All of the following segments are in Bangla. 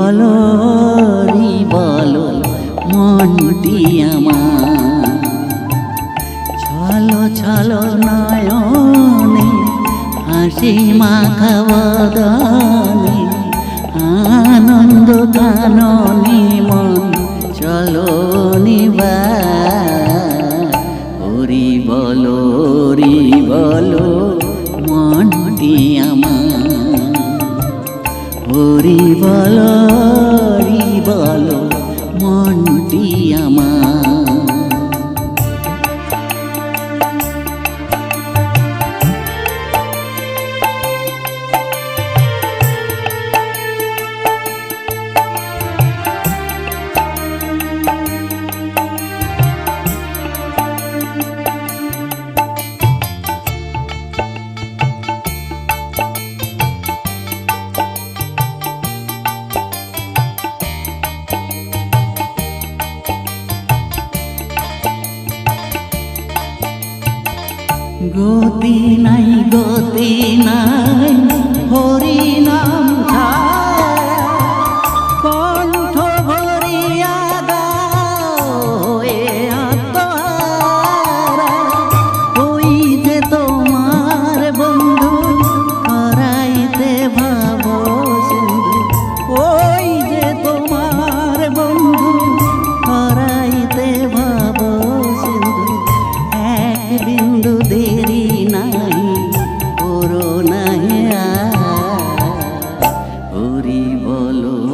বলো হরি বলো মনটি আমার। ছলো ছলো নয়নে, হাসি মাখা আনন্দ কাননে মন, চলো নিবা। হরি বলো হরি বলো মনটি হরি বল মনটি আমার নাই গতি নাই হরি নাম হরি বলো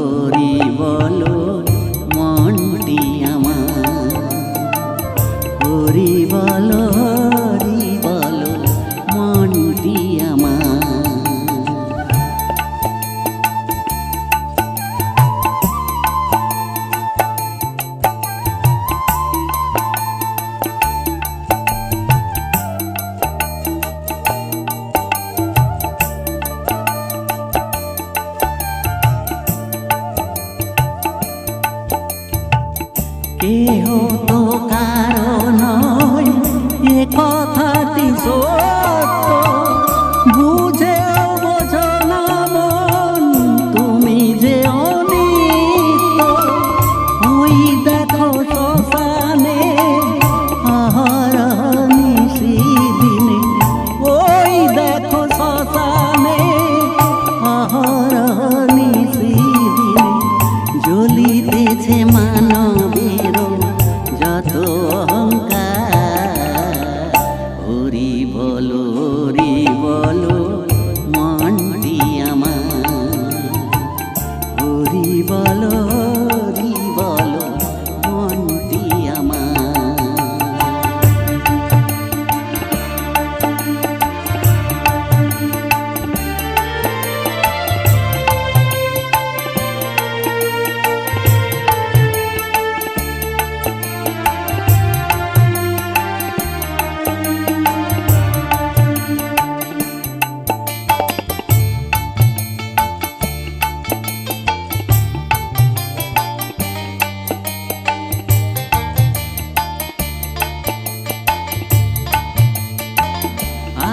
কেহ তো কারণ এ কথাটি সত্য। হরি বলো হরি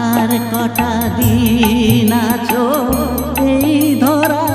আর কটা দিন আছো এই ধরা